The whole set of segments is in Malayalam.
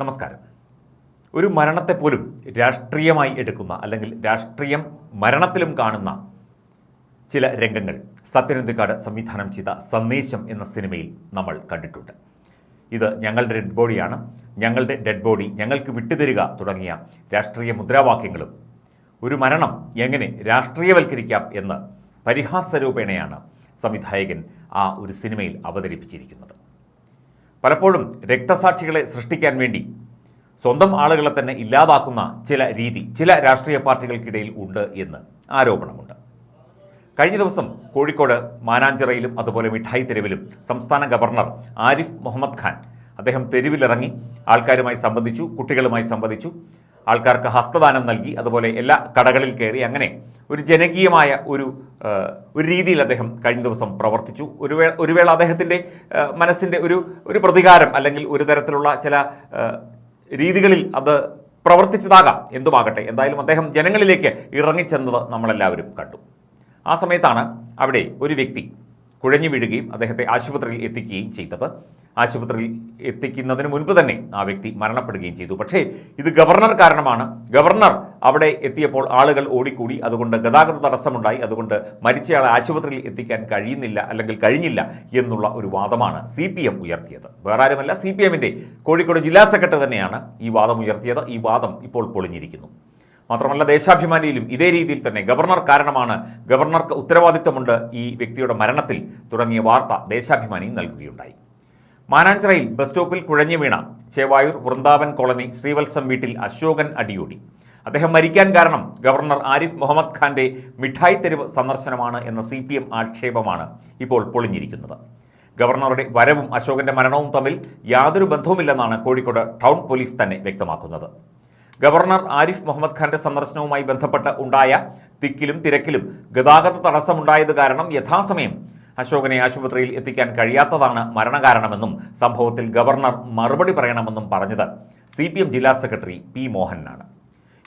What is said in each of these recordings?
നമസ്കാരം. ഒരു മരണത്തെ പോലും രാഷ്ട്രീയമായി എടുക്കുന്ന അല്ലെങ്കിൽ രാഷ്ട്രീയം മരണത്തിലും കാണുന്ന ചില രംഗങ്ങൾ സത്യനന്ദിക്കാട് സംവിധാനം ചെയ്ത സന്ദേശം എന്ന സിനിമയിൽ നമ്മൾ കണ്ടിട്ടുണ്ട്. ഇത് ഞങ്ങളുടെ ഡെഡ് ബോഡിയാണ്. ഞങ്ങളുടെ ഡെഡ് ബോഡി ഞങ്ങൾക്ക് വിട്ടുതരിക തുടങ്ങിയ രാഷ്ട്രീയ മുദ്രാവാക്യങ്ങളും ഒരു മരണം എങ്ങനെ രാഷ്ട്രീയവൽക്കരിക്കാം എന്ന് പരിഹാസരൂപേണയാണ് സംവിധായകൻ ആ ഒരു സിനിമയിൽ അവതരിപ്പിച്ചിരിക്കുന്നത്. പലപ്പോഴും രക്തസാക്ഷികളെ സൃഷ്ടിക്കാൻ വേണ്ടി സ്വന്തം ആളുകളെ തന്നെ ഇല്ലാതാക്കുന്ന ചില രീതി ചില രാഷ്ട്രീയ പാർട്ടികൾക്കിടയിൽ ഉണ്ട് എന്ന് ആരോപണമുണ്ട്. കഴിഞ്ഞ ദിവസം കോഴിക്കോട് മാനാഞ്ചിറയിലും അതുപോലെ മിഠായി തെരുവിലും സംസ്ഥാന ഗവർണർ ആരിഫ് മുഹമ്മദ് ഖാൻ അദ്ദേഹം തെരുവിലിറങ്ങി ആൾക്കാരുമായി സംബന്ധിച്ചു കുട്ടികളുമായി സംവദിച്ചു. ആൾക്കാർക്ക് ഹസ്തദാനം നൽകി അതുപോലെ എല്ലാ കടകളിൽ കയറി അങ്ങനെ ഒരു ജനകീയമായ ഒരു ഒരു രീതിയിൽ അദ്ദേഹം കഴിഞ്ഞ ദിവസം പ്രവർത്തിച്ചു. ഒരു വേ ഒരു വേള അദ്ദേഹത്തിന്റെ മനസ്സിന്റെ ഒരു ഒരു പ്രതികാരം അല്ലെങ്കിൽ ഒരു തരത്തിലുള്ള ചില രീതികളിൽ അത് പ്രവർത്തിച്ചതാകാം. എന്തുമാകട്ടെ എന്തായാലും അദ്ദേഹം ജനങ്ങളിലേക്ക് ഇറങ്ങിച്ചെന്നത് നമ്മളെല്ലാവരും കണ്ടു. ആ സമയത്താണ് അവിടെ ഒരു വ്യക്തി കുഴഞ്ഞു വീഴുകയും അദ്ദേഹത്തെ ആശുപത്രിയിൽ എത്തിക്കുകയും ചെയ്തത്. ആശുപത്രിയിൽ എത്തിക്കുന്നതിന് മുൻപ് തന്നെ ആ വ്യക്തി മരണപ്പെടുകയും ചെയ്തു. പക്ഷേ ഇത് ഗവർണർ കാരണമാണ്. ഗവർണർ അവിടെ എത്തിയപ്പോൾ ആളുകൾ ഓടിക്കൂടി. അതുകൊണ്ട് ഗതാഗത തടസ്സമുണ്ടായി. അതുകൊണ്ട് മരിച്ചയാളെ ആശുപത്രിയിൽ എത്തിക്കാൻ കഴിയുന്നില്ല അല്ലെങ്കിൽ കഴിഞ്ഞില്ല എന്നുള്ള ഒരു വാദമാണ് സി പി എം ഉയർത്തിയത്. വേറെ ആരുമല്ല സി പി എമ്മിന്റെ കോഴിക്കോട് ജില്ലാ സെക്രട്ടറി തന്നെയാണ് ഈ വാദം ഉയർത്തിയത്. ഈ വാദം ഇപ്പോൾ പൊളിഞ്ഞിരിക്കുന്നു. മാത്രമല്ല ദേശാഭിമാനിയിലും ഇതേ രീതിയിൽ തന്നെ ഗവർണർ കാരണമാണ് ഗവർണർക്ക് ഉത്തരവാദിത്തമുണ്ട് ഈ വ്യക്തിയുടെ മരണത്തിൽ തുടങ്ങിയ വാർത്ത ദേശാഭിമാനി നൽകുകയുണ്ടായി. മാനാഞ്ചിറയിൽ ബസ് സ്റ്റോപ്പിൽ കുഴഞ്ഞു വീണ ചേവായൂർ വൃന്ദാവൻ കോളനി ശ്രീവത്സം വീട്ടിൽ അശോകൻ അടിയോടി. അദ്ദേഹം മരിക്കാൻ കാരണം ഗവർണർ ആരിഫ് മുഹമ്മദ് ഖാന്റെ മിഠായി തെരുവ് സന്ദർശനമാണ് എന്ന സി പി എം ആക്ഷേപമാണ് ഇപ്പോൾ പൊളിഞ്ഞിരിക്കുന്നത്. ഗവർണറുടെ വരവും അശോകന്റെ മരണവും തമ്മിൽ യാതൊരു ബന്ധവുമില്ലെന്നാണ് കോഴിക്കോട് ടൗൺ പോലീസ് തന്നെ വ്യക്തമാക്കുന്നത്. ഗവർണർ ആരിഫ് മുഹമ്മദ് ഖാന്റെ സന്ദർശനവുമായി ബന്ധപ്പെട്ട് ഉണ്ടായ തിക്കിലും തിരക്കിലും ഗതാഗത തടസ്സമുണ്ടായത് കാരണം യഥാസമയം അശോകനെ ആശുപത്രിയിൽ എത്തിക്കാൻ കഴിയാത്തതാണ് മരണകാരണമെന്നും സംഭവത്തിൽ ഗവർണർ മറുപടി പറയണമെന്നും പറഞ്ഞത് സി ജില്ലാ സെക്രട്ടറി പി മോഹനാണ്.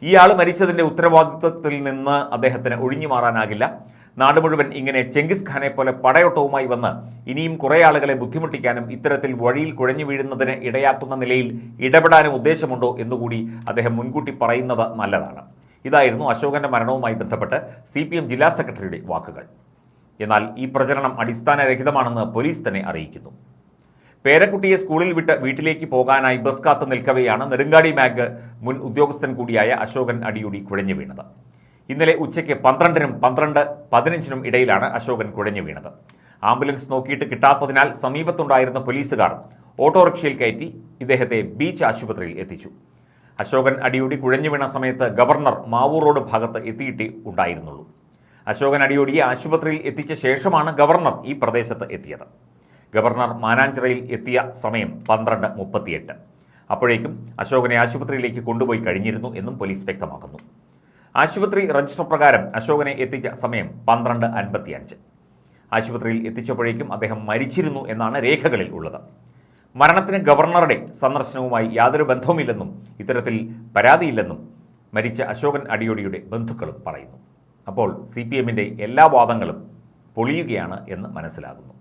ഇയാൾ മരിച്ചതിന്റെ ഉത്തരവാദിത്വത്തിൽ നിന്ന് അദ്ദേഹത്തിന് ഒഴിഞ്ഞു മാറാനാകില്ല. നാട് മുഴുവൻ ഇങ്ങനെ ചെങ്കിസ് ഖാനെ പോലെ പടയോട്ടവുമായി വന്ന് ഇനിയും കുറേ ആളുകളെ ബുദ്ധിമുട്ടിക്കാനും ഇത്തരത്തിൽ വഴിയിൽ കുഴഞ്ഞു വീഴുന്നതിന് ഇടയാക്കുന്ന നിലയിൽ ഇടപെടാനും ഉദ്ദേശമുണ്ടോ എന്നുകൂടി അദ്ദേഹം മുൻകൂട്ടി പറയുന്നത് നല്ലതാണ്. ഇതായിരുന്നു അശോകന്റെ മരണവുമായി ബന്ധപ്പെട്ട് സി ജില്ലാ സെക്രട്ടറിയുടെ വാക്കുകൾ. എന്നാൽ ഈ പ്രചരണം അടിസ്ഥാനരഹിതമാണെന്ന് പോലീസ് തന്നെ അറിയിക്കുന്നു. പേരക്കുട്ടിയെ സ്കൂളിൽ വിട്ട് വീട്ടിലേക്ക് പോകാനായി ബസ് കാത്തു നിൽക്കവെയാണ് നെടുങ്കാടി മാഗ് മുൻ ഉദ്യോഗസ്ഥൻ കൂടിയായ അശോകൻ അടിയുടി കുഴഞ്ഞു വീണത്. ഇന്നലെ ഉച്ചയ്ക്ക് പന്ത്രണ്ടിനും പന്ത്രണ്ട് പതിനഞ്ചിനും ഇടയിലാണ് അശോകൻ കുഴഞ്ഞു വീണത്. ആംബുലൻസ് നോക്കിയിട്ട് കിട്ടാത്തതിനാൽ സമീപത്തുണ്ടായിരുന്ന പോലീസുകാർ ഓട്ടോറിക്ഷയിൽ കയറ്റി ഇദ്ദേഹത്തെ ബീച്ച് ആശുപത്രിയിൽ എത്തിച്ചു. അശോകൻ അടിയോടി കുഴഞ്ഞു വീണ സമയത്ത് ഗവർണർ മാവൂർ റോഡ് ഭാഗത്ത് എത്തിയിട്ടേ ഉണ്ടായിരുന്നുള്ളൂ. അശോകൻ അടിയോടിയെ ആശുപത്രിയിൽ എത്തിച്ച ശേഷമാണ് ഗവർണർ ഈ പ്രദേശത്ത് എത്തിയത്. ഗവർണർ മാനാഞ്ചിറയിൽ എത്തിയ സമയം പന്ത്രണ്ട് മുപ്പത്തിയെട്ട്. അപ്പോഴേക്കും അശോകനെ ആശുപത്രിയിലേക്ക് കൊണ്ടുപോയി കഴിഞ്ഞിരുന്നു എന്നും പോലീസ് വ്യക്തമാക്കുന്നു. ആശുപത്രി രജിസ്റ്റർ പ്രകാരം അശോകനെ എത്തിച്ച സമയം പന്ത്രണ്ട് അൻപത്തിയഞ്ച്. ആശുപത്രിയിൽ എത്തിച്ചപ്പോഴേക്കും അദ്ദേഹം മരിച്ചിരുന്നു എന്നാണ് രേഖകളിൽ ഉള്ളത്. മരണത്തിന് ഗവർണറുടെ സന്ദർശനവുമായി യാതൊരു ബന്ധവുമില്ലെന്നും ഇത്തരത്തിൽ പരാതിയില്ലെന്നും മരിച്ച അശോകൻ അടിയോടിയുടെ ബന്ധുക്കളും പറയുന്നു. അപ്പോൾ സി പി എമ്മിന്റെ എല്ലാ വാദങ്ങളും പൊളിയുകയാണ് എന്ന് മനസ്സിലാകുന്നു.